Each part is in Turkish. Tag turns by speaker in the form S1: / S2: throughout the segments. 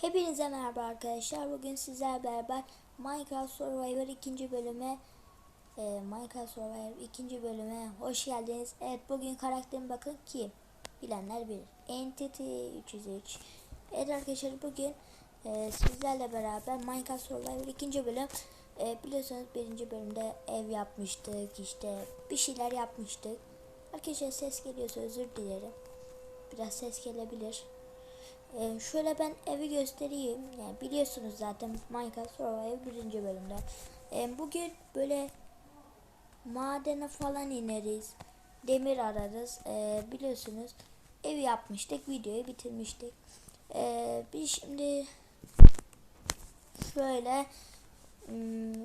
S1: Hepinize merhaba arkadaşlar. Bugün sizlerle beraber Minecraft Survivor 2. bölüme e, Minecraft Survivor 2. bölüme hoş geldiniz. Evet bugün karakterim bakın ki bilenler bilir. Entity 303. Evet arkadaşlar bugün e, sizlerle beraber Minecraft Survivor 2. bölüm e, biliyorsunuz birinci bölümde ev yapmıştık işte bir şeyler yapmıştık. Arkadaşlar ses geliyorsa özür dilerim. Biraz ses gelebilir. Ee, şöyle ben evi göstereyim. Yani biliyorsunuz zaten Minecraft Survival birinci bölümde. Ee, bugün böyle madene falan ineriz. Demir ararız. Ee, biliyorsunuz ev yapmıştık. Videoyu bitirmiştik. Ee, biz şimdi şöyle hmm,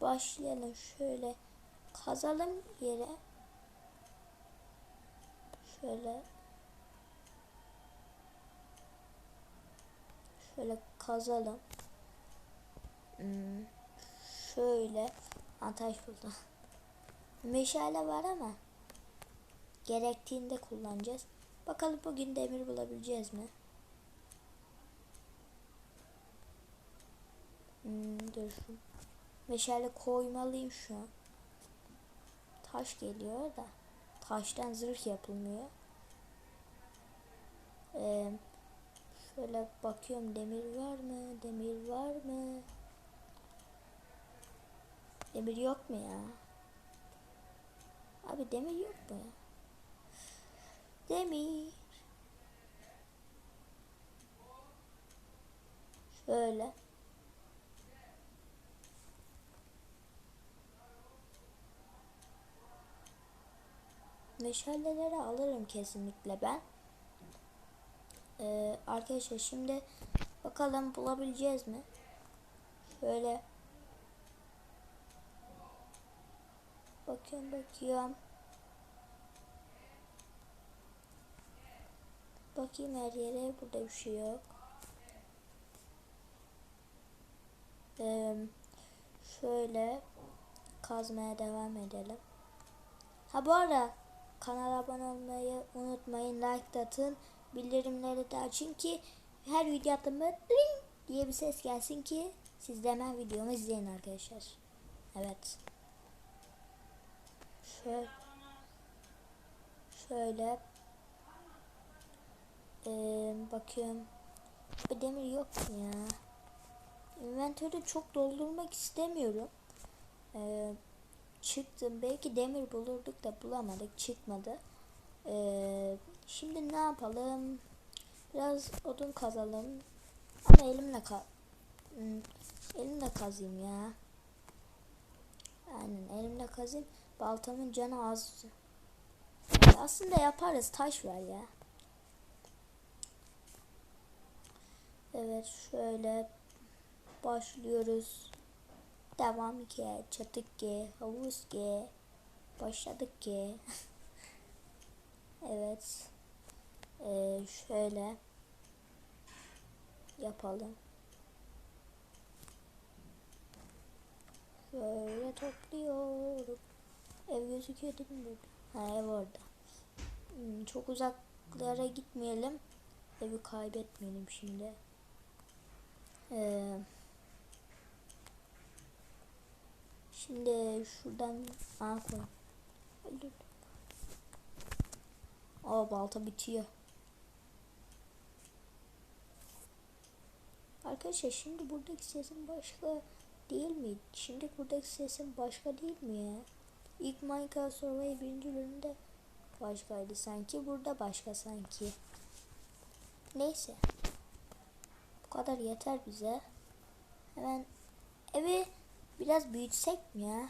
S1: başlayalım. Şöyle kazalım yere. Şöyle Şöyle kazalım. Hmm, şöyle ateş buldu. Meşale var ama gerektiğinde kullanacağız. Bakalım bugün demir bulabileceğiz mi? Hmm, dur. Meşale koymalıyım şu an. Taş geliyor da. Taştan zırh yapılmıyor. Eee Şöyle bakıyorum demir var mı? Demir var mı? Demir yok mu ya? Abi demir yok mu ya? Demir. Şöyle. Meşaleleri alırım kesinlikle ben. Ee, arkadaşlar şimdi bakalım bulabileceğiz mi? Şöyle bakıyorum bakıyorum. Bakayım her yere burada bir şey yok. Ee, şöyle kazmaya devam edelim. Ha bu arada kanala abone olmayı unutmayın. Like atın bildirimleri de açın ki her video attığımda ding diye bir ses gelsin ki siz de hemen videomu izleyin arkadaşlar. Evet. Şöyle şöyle ee, bakıyorum. Bir demir yok ya? Inventörü çok doldurmak istemiyorum. Ee, çıktım. Belki demir bulurduk da bulamadık. Çıkmadı. Ee, şimdi ne yapalım? Biraz odun kazalım. Ama elimle ka hmm, elimle kazayım ya. Aynen elimle kazayım. Baltamın canı az. Aslında yaparız. Taş var ya. Evet şöyle başlıyoruz. Devam ki, çatık ki, havuz ki, başladık ki. Evet. Ee, şöyle yapalım. Şöyle topluyorum. Ev gözüküyor değil mi? Ha ev orada. Hmm, çok uzaklara gitmeyelim. Evi kaybetmeyelim şimdi. Ee, şimdi şuradan A koy. Öldürdüm. Aa balta bitiyor. Arkadaşlar şimdi buradaki sesim başka değil mi? Şimdi buradaki sesim başka değil mi ya? İlk Minecraft Survival birinci bölümde başkaydı sanki. Burada başka sanki. Neyse. Bu kadar yeter bize. Hemen evi biraz büyütsek mi ya?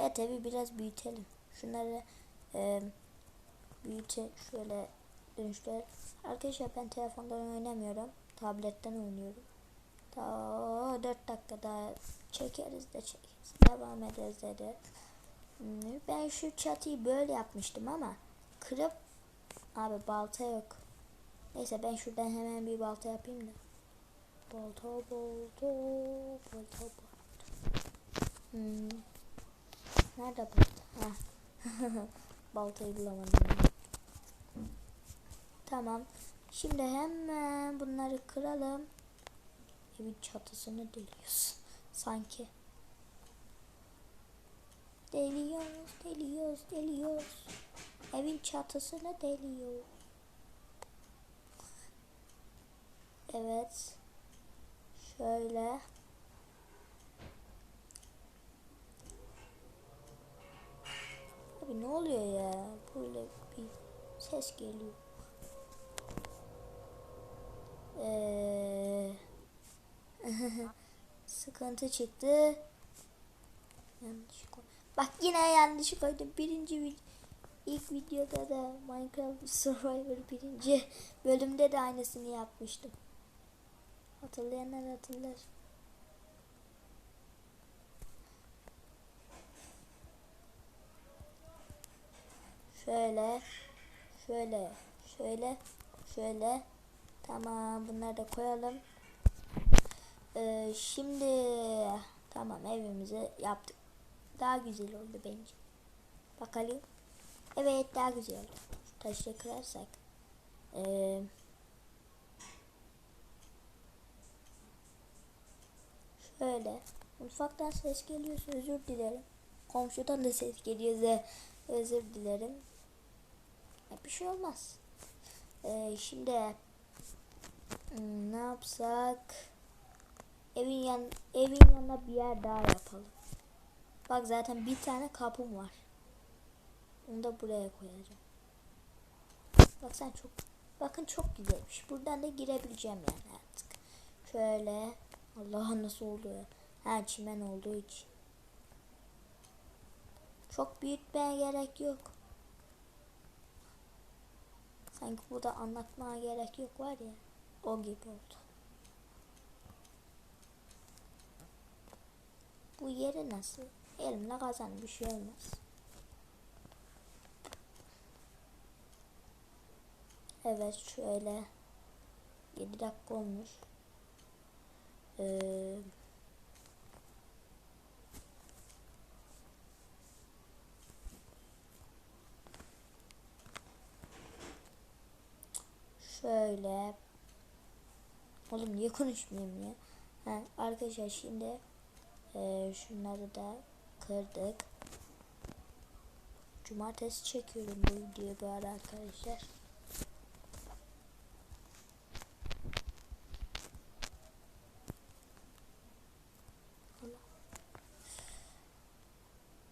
S1: Evet evi biraz büyütelim. Şunları e, büyüte şöyle dönüşler. Arkadaşlar ben telefondan oynamıyorum. Tabletten oynuyorum. Daha 4 dakika daha çekeriz de çekeriz. Devam ederiz dedi. Hmm, Ben şu çatıyı böyle yapmıştım ama kırıp abi balta yok. Neyse ben şuradan hemen bir balta yapayım da. Balta balta balta balta. Hmm. Nerede balta? Baltayı bulamadım. Tamam. Şimdi hemen bunları kıralım. Evin çatısını deliyoruz. Sanki. Deliyoruz, deliyoruz, deliyoruz. Evin çatısını deliyor. Evet. Şöyle. Abi ne oluyor ya? Böyle bir ses geliyor. Ee, sıkıntı çıktı. Yanlış. Bak yine yanlış koydum. Birinci vid ilk videoda da Minecraft Survivor birinci bölümde de aynısını yapmıştım. Hatırlayanlar hatırlar. Şöyle, şöyle, şöyle, şöyle. Tamam, bunları da koyalım. Ee, şimdi tamam evimizi yaptık. Daha güzel oldu bence. Bakalım. Evet daha güzel oldu. Şu taşı kırarsak. Ee, şöyle. Mutfaktan ses geliyorsa özür dilerim. Komşudan da ses geliyorsa özür dilerim. Bir şey olmaz. Ee, şimdi hmm, ne yapsak? Evin yan evin yanına bir yer daha yapalım. Bak zaten bir tane kapım var. Onu da buraya koyacağım. Bak sen çok bakın çok güzelmiş. Buradan da girebileceğim yani artık. Şöyle Allah nasıl oldu ya. Ha çimen olduğu için. Çok büyütmeye gerek yok. Sanki burada anlatmaya gerek yok var ya. O gibi oldu. Bu yeri nasıl? Elimle kazan bir şey olmaz. Evet şöyle 7 dakika olmuş. Ee, şöyle Oğlum niye konuşmuyorum ya? Ha, arkadaşlar şimdi e, şunları da kırdık. Cumartesi çekiyorum bu videoyu bu ara arkadaşlar.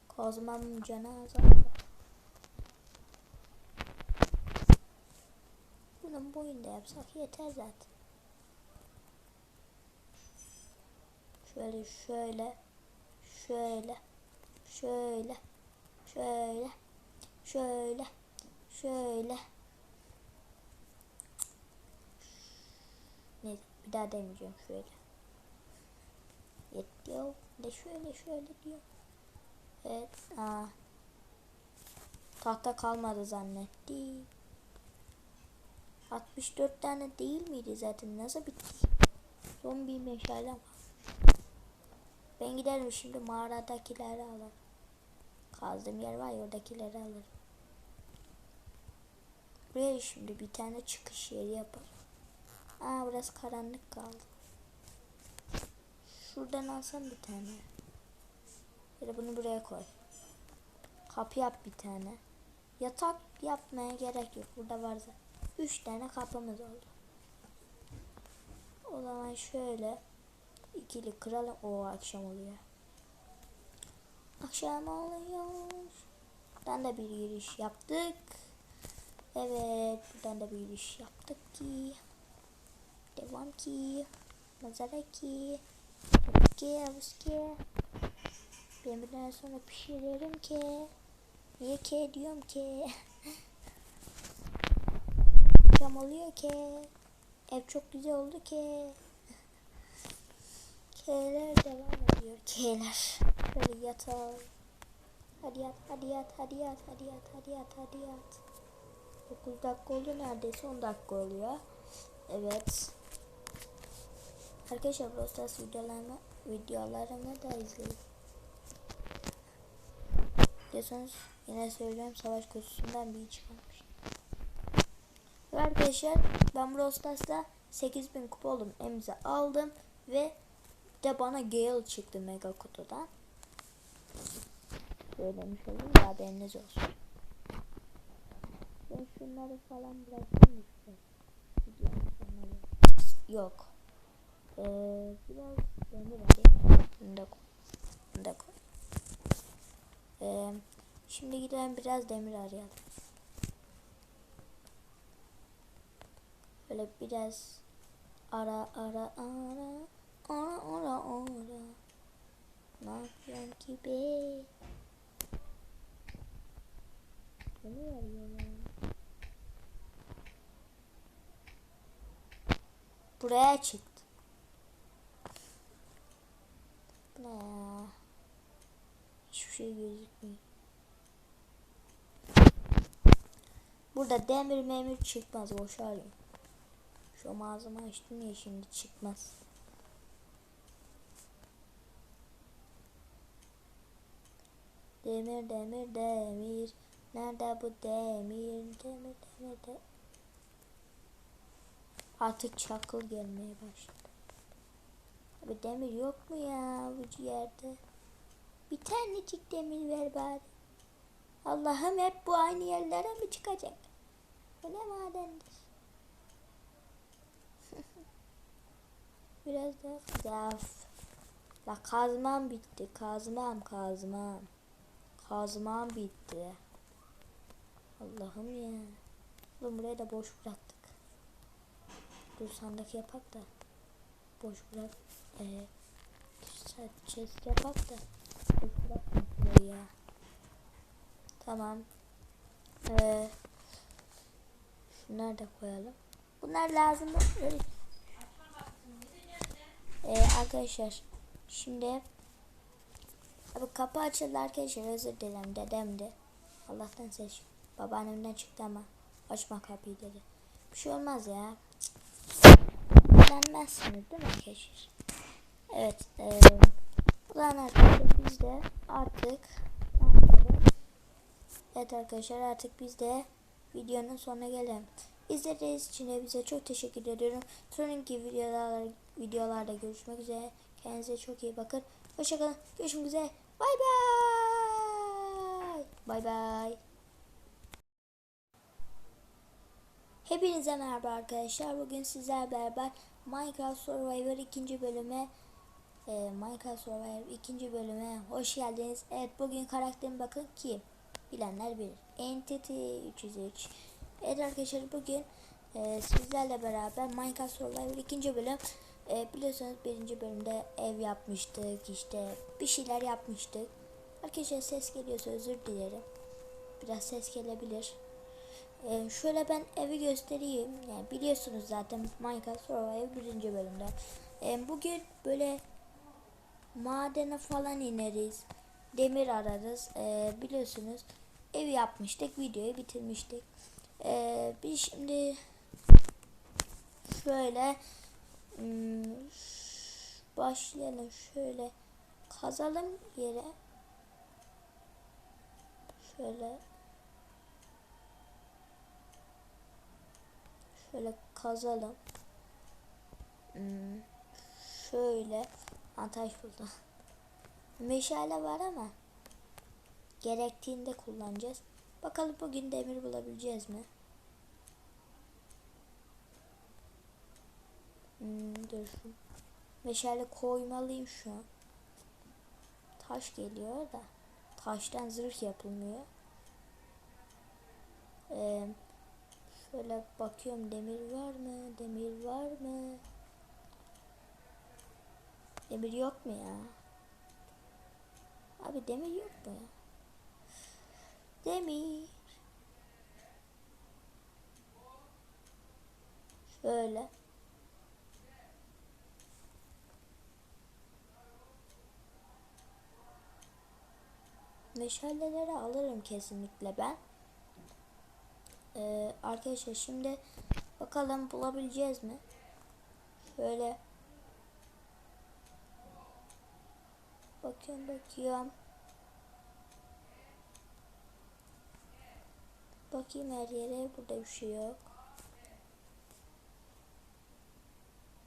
S1: Kozmam cenaze. Bunun boyunda yapsak yeter zaten. Şöyle şöyle şöyle şöyle şöyle şöyle şöyle. Ne bir daha demeyeceğim şöyle. Yetiyor de şöyle şöyle diyor. Evet aa. Tahta kalmadı zannetti 64 tane değil miydi zaten? Nasıl bitti son bir meşale var ben giderim şimdi mağaradakileri alırım. Kazdığım yer var ya oradakileri alırım. Buraya şimdi bir tane çıkış yeri yapalım. Aa burası karanlık kaldı. Şuradan alsam bir tane. Ya bunu buraya koy. Kapı yap bir tane. Yatak yapmaya gerek yok. Burada var zaten. Üç tane kapımız oldu. O zaman şöyle ikili kıralım. O akşam oluyor. Akşam oluyor. Buradan da bir giriş yaptık. Evet. Buradan da bir giriş yaptık ki. Devam ki. Manzara ki. Ki, ki. Ben bundan sonra pişiririm ki. Niye ki diyorum ki. Akşam oluyor ki. Ev çok güzel oldu ki. K'ler devam ediyor. K'ler. Böyle yatalım. Hadi yat, hadi yat, hadi yat, hadi yat, hadi yat, hadi yat. 9 dakika oldu neredeyse 10 dakika oluyor. Evet. Arkadaşlar Brawl Stars videolarımı, videolarımı da izleyin. Diyorsanız yine söylüyorum savaş kutusundan bir çıkarmış. Ve arkadaşlar ben Brawl Stars'ta 8000 kupa oldum. Emze aldım ve de bana Gale çıktı mega kutudan. Söylemiş olayım da haberiniz olsun. Ben şunları falan bırakayım işte. Yok. Ee, biraz demir hadi. Bunu da koy. Bunu da koy. Ee, şimdi gidelim biraz demir arayalım. Böyle biraz ara ara ara ara ara ara. Ne yapıyorsun ki be? Demir arıyorum. Buraya çıktı. Bu ne ya? Hiçbir şey gözükmüyor. Burada demir memir çıkmaz boş arıyorum. Şu mağazamı açtım ya şimdi çıkmaz. Demir demir demir. Nerede bu demir? Demir demir demir. Artık çakıl gelmeye başladı. Abi demir yok mu ya bu yerde? Bir tanecik demir ver bari. Allah'ım hep bu aynı yerlere mi çıkacak? Bu ne madendir? Biraz daha zaf. La kazmam bitti. Kazmam kazmam. Kazmam bitti. Allah'ım ya. Oğlum buraya da boş bıraktık. Dur sandık yapak da. Boş bırak. Ee, chest yapak da. Boş bırakma burayı ya. Tamam. Ee, şunları da koyalım. Bunlar lazım. Ee, arkadaşlar şimdi abi kapı açıldı arkadaşlar özür dilerim dedemdi. Allah'tan ses babaannemden çıktı ama açma kapıyı dedi. Bir şey olmaz ya. Denmezsiniz değil mi arkadaşlar? Evet. E, zaman arkadaşlar biz de artık Evet arkadaşlar artık biz de videonun sonuna gelelim. İzlediğiniz için de bize çok teşekkür ediyorum. Sonraki videolarda, videolarda görüşmek üzere. Kendinize çok iyi bakın. Hoşçakalın. Görüşmek üzere. Bay bay. Bay bay. Hepinize merhaba arkadaşlar. Bugün sizler beraber Minecraft Survivor ikinci bölüme e, Minecraft Survivor ikinci bölüme hoş geldiniz. Evet bugün karakterim bakın ki bilenler bilir. Entity 303. Evet arkadaşlar bugün e, sizlerle beraber Minecraft Survivor ikinci bölüm e, biliyorsunuz birinci bölümde ev yapmıştık işte bir şeyler yapmıştık. Arkadaşlar ses geliyorsa özür dilerim. Biraz ses gelebilir. Ee, şöyle ben evi göstereyim. Yani biliyorsunuz zaten Minecraft Survival birinci bölümde. Ee, bugün böyle madene falan ineriz. Demir ararız. Ee, biliyorsunuz evi yapmıştık. Videoyu bitirmiştik. Ee, biz şimdi şöyle başlayalım. Şöyle kazalım yere. Şöyle Şöyle kazalım. Hmm, şöyle antaj buldum. Meşale var ama gerektiğinde kullanacağız. Bakalım bugün demir bulabileceğiz mi? Hmm, dur. Meşale koymalıyım şu an. Taş geliyor da. Taştan zırh yapılmıyor. Eee Şöyle bakıyorum demir var mı? Demir var mı? Demir yok mu ya? Abi demir yok mu ya? Demir. Şöyle. meşaleleri alırım kesinlikle ben. Ee, arkadaşlar şimdi bakalım bulabileceğiz mi? Şöyle bakıyorum bakıyorum. Bakayım her yere burada bir şey yok.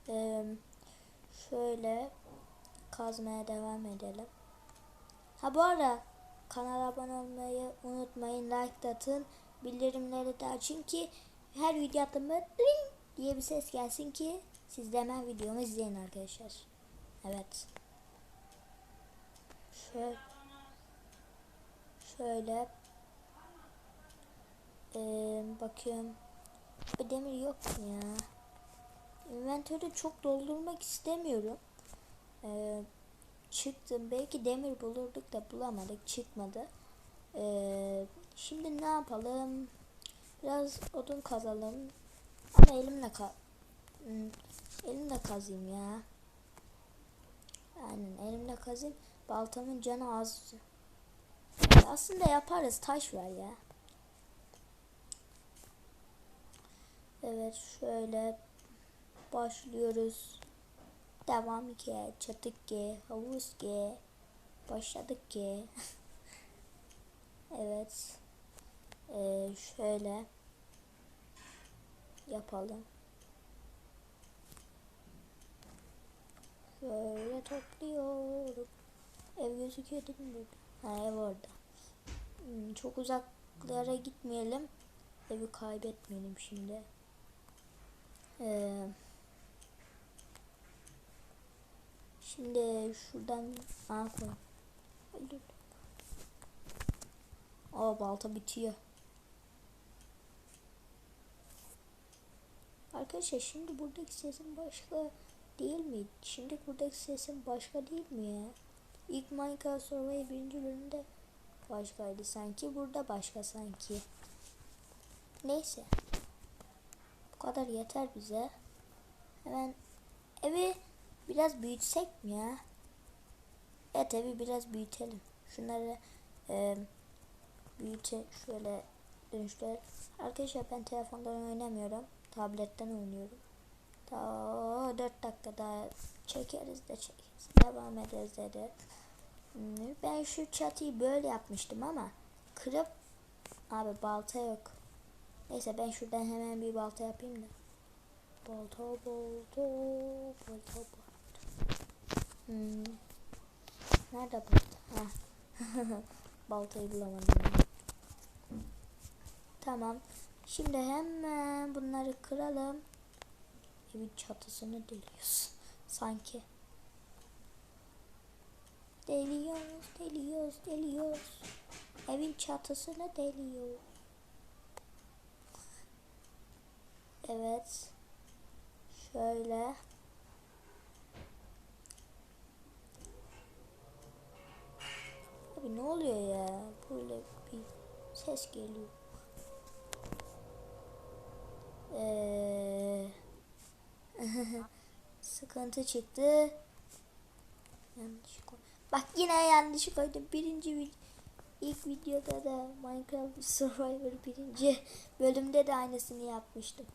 S1: Ee, şöyle kazmaya devam edelim. Ha bu ara kanala abone olmayı unutmayın. Like atın. Bildirimleri de açın ki her video attığımda ding diye bir ses gelsin ki siz de hemen videomu izleyin arkadaşlar. Evet. Şöyle şöyle ee, bakıyorum. Bu demir yok ya? Inventörü çok doldurmak istemiyorum. Ee, çıktım. Belki demir bulurduk da bulamadık. Çıkmadı. Ee, şimdi ne yapalım? Biraz odun kazalım. Ama elimle ka hmm, elimle kazayım ya. Aynen elimle kazayım. Baltamın canı az. Aslında yaparız. Taş var ya. Evet şöyle başlıyoruz. Devam ki, çatık ki, havuz ki, başladık ki. evet. Ee, şöyle yapalım. Şöyle topluyorum. Ev gözüküyor değil mi burada? Ha ev orada. Hmm, çok uzaklara gitmeyelim. Evi kaybetmeyelim şimdi. Ee, şimdi şuradan A koy. Aa balta bitiyor. Arkadaşlar şimdi buradaki sesim başka değil mi? Şimdi buradaki sesim başka değil mi ya? İlk Minecraft Survival birinci bölümde başkaydı sanki. Burada başka sanki. Neyse. Bu kadar yeter bize. Hemen evi biraz büyütsek mi ya? Evet evi biraz büyütelim. Şunları e, büyüte şöyle dönüştür. Arkadaşlar ben telefondan oynamıyorum. Tabletten oynuyorum. Daha 4 dakika daha çekeriz de çekeriz. Devam ederiz dedi. Hmm, ben şu çatıyı böyle yapmıştım ama kırıp abi balta yok. Neyse ben şuradan hemen bir balta yapayım da. Balta balta balta balta. Hmm. Nerede balta? Baltayı bulamadım. Tamam. Şimdi hemen bunları kıralım. Evin çatısını deliyoruz. Sanki. Deliyoruz, deliyoruz, deliyoruz. Evin çatısını deliyoruz. Evet. Şöyle. Abi ne oluyor ya? Böyle bir ses geliyor. Ee, sıkıntı çıktı. Yanlış koy. Bak yine yanlış koydum. Birinci vid ilk videoda da Minecraft Survivor birinci bölümde de aynısını yapmıştım.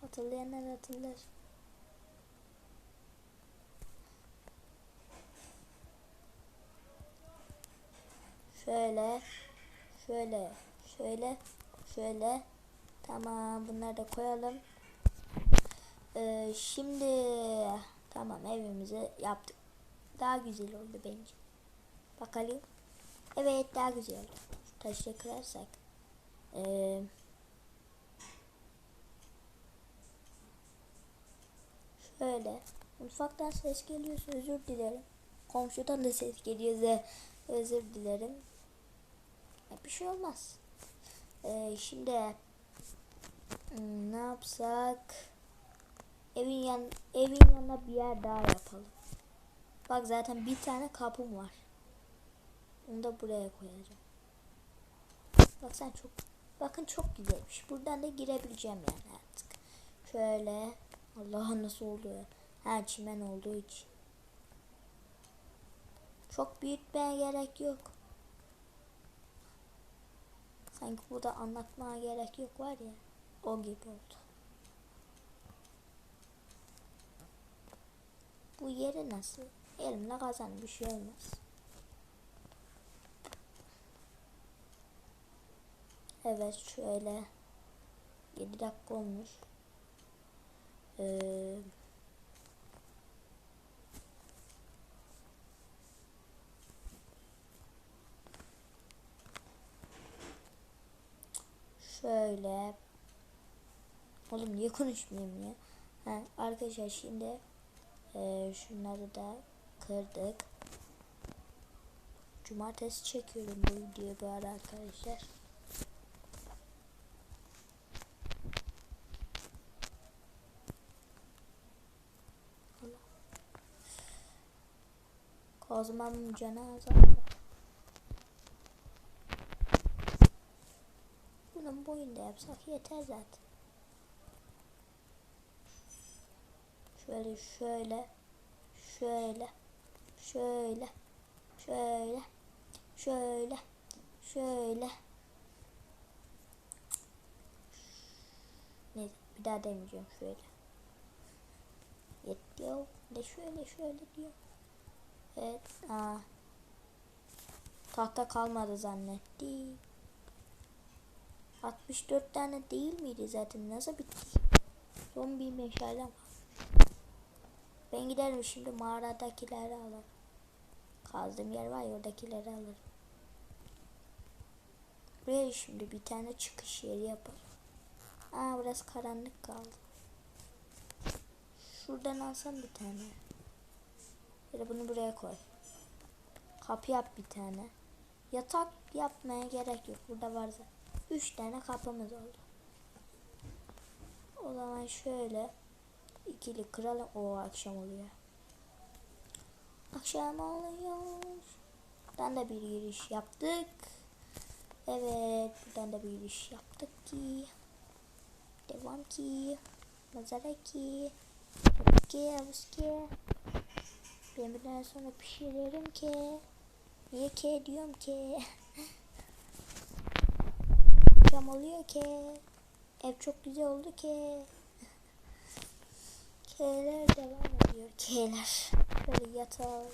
S1: Hatırlayanlar hatırlar. Şöyle, şöyle, şöyle, şöyle. Tamam, bunları da koyalım. Ee, şimdi tamam evimizi yaptık. Daha güzel oldu bence. Bakalım. Evet daha güzel oldu. Taşı kırarsak. Ee, şöyle. Mutfaktan ses geliyorsa özür dilerim. Komşudan da ses geliyorsa özür dilerim. Bir şey olmaz. Ee, şimdi hmm, ne yapsak? Evin yan evin yanına bir yer daha yapalım. Bak zaten bir tane kapım var. Onu da buraya koyacağım. Bak sen çok bakın çok güzelmiş. Buradan da girebileceğim yani artık. Şöyle Allah nasıl oluyor? Ha çimen olduğu için. Çok büyütmeye gerek yok. Sanki burada anlatmaya gerek yok var ya. O gibi oldu. Bu yeri nasıl? Elimle kazan bir şey olmaz. Evet şöyle 7 dakika olmuş. Ee, Şöyle. Oğlum niye konuşmuyorum ya? Ha, arkadaşlar şimdi e, şunları da kırdık. Cumartesi çekiyorum bu videoyu bu ara arkadaşlar. Kozmam cenaze. Bunun boyunda yapsak yeter zaten. Şöyle şöyle şöyle şöyle şöyle şöyle şöyle Neyse bir daha demeyeceğim şöyle. Yetiyor. De şöyle şöyle diyor. Evet. Aa. Tahta kalmadı zannetti. 64 tane değil miydi zaten? Nasıl bitti? Son bir meşalem var. Ben giderim şimdi mağaradakileri alırım. Kazdığım yer var ya oradakileri alırım. Buraya şimdi bir tane çıkış yeri yaparım. Aa burası karanlık kaldı. Şuradan alsam bir tane. Ya bunu buraya koy. Kapı yap bir tane. Yatak yapmaya gerek yok. Burada var zaten. Üç tane kapımız oldu. O zaman şöyle ikili kıralım. O akşam oluyor. Akşam oluyor. Buradan da bir giriş yaptık. Evet. Buradan da bir giriş yaptık ki. Devam ki. Manzara ki. Ki. Ki. Ben bundan sonra pişiririm ki. Niye ki diyorum ki. Akşam oluyor ki. Ev çok güzel oldu ki. K'ler devam ediyor. K'ler. Böyle yatalım.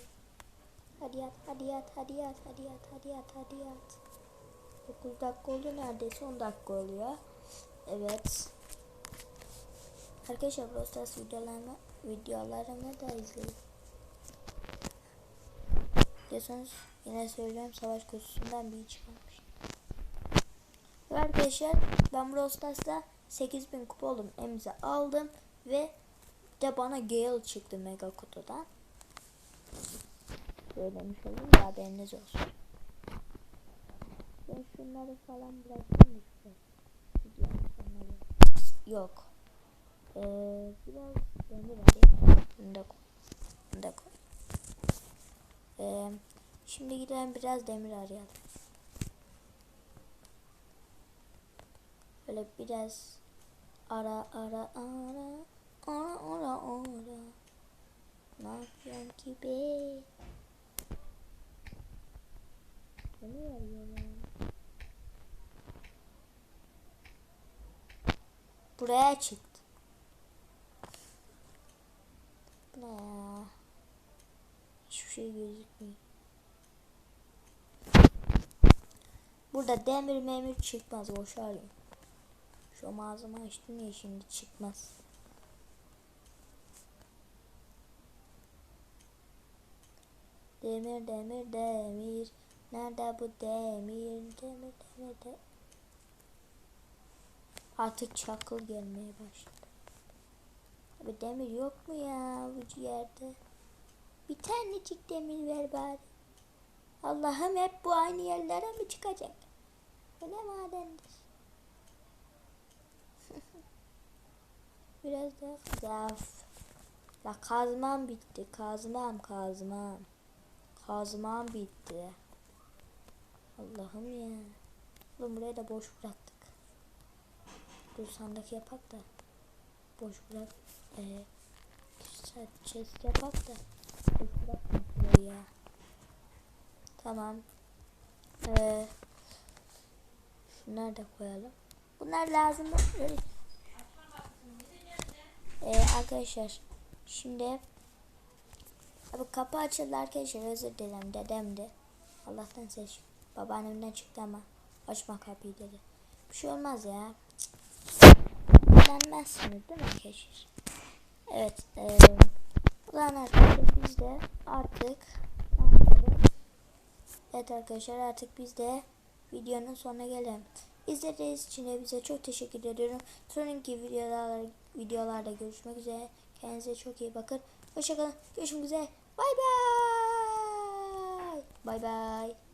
S1: Hadi yat, hadi yat, hadi yat, hadi yat, hadi yat, hadi yat. 9 dakika oldu neredeyse 10 dakika oluyor. Evet. Arkadaşlar Brawl Stars videolarımı, videolarımı da izleyin. Diyorsanız yine söylüyorum savaş kutusundan bir çıkarmış. Ve arkadaşlar ben Brawl Stars'ta 8000 kupa oldum. Emze aldım ve de bana Gale çıktı mega kutudan. Söylemiş olayım da haberiniz olsun. Ben şunları falan bırakayım sonuna Yok. Ee, biraz demir alayım. Bunu da koy. Bunu da koy. Ee, şimdi gidelim biraz demir arayalım. Böyle biraz ara ara ara ara ara ara. Ne yapıyorsun ki be? Demir arıyorum. Buraya çıktı. Bu ne ya? Hiçbir şey gözükmüyor. Burada demir memir çıkmaz boş arıyorum. Şu mağazamı açtım ya şimdi çıkmaz. Demir demir demir. Nerede bu demir demir demir de. Artık çakıl gelmeye başladı. Abi demir yok mu ya bu yerde? Bir tanecik demir ver bari. Allah'ım hep bu aynı yerlere mi çıkacak? Bu ne madendir? Biraz daha zaf. La kazmam bitti. Kazmam kazmam. Kazmam bitti. Allah'ım ya. Oğlum buraya da boş bıraktık. Dur sandık yapak da. Boş bırak. Ee, chest yapak da. Boş bırakma burayı ya. Tamam. Ee, şunları da koyalım. Bunlar lazım. Böyle. Ee, arkadaşlar şimdi abi kapı açıldı arkadaşlar özür dilerim dedemdi. Allah'tan ses babaannemden çıktı ama açma kapıyı dedi. Bir şey olmaz ya. Denmezsiniz değil mi arkadaşlar? Evet. E, zaman arkadaşlar biz de artık Evet arkadaşlar artık biz de videonun sonuna gelelim. İzlediğiniz için hepinize çok teşekkür ediyorum. Sonraki videolarda, videolarda görüşmek üzere. Kendinize çok iyi bakın. Hoşçakalın. Görüşmek üzere. Bay bay. Bay bay.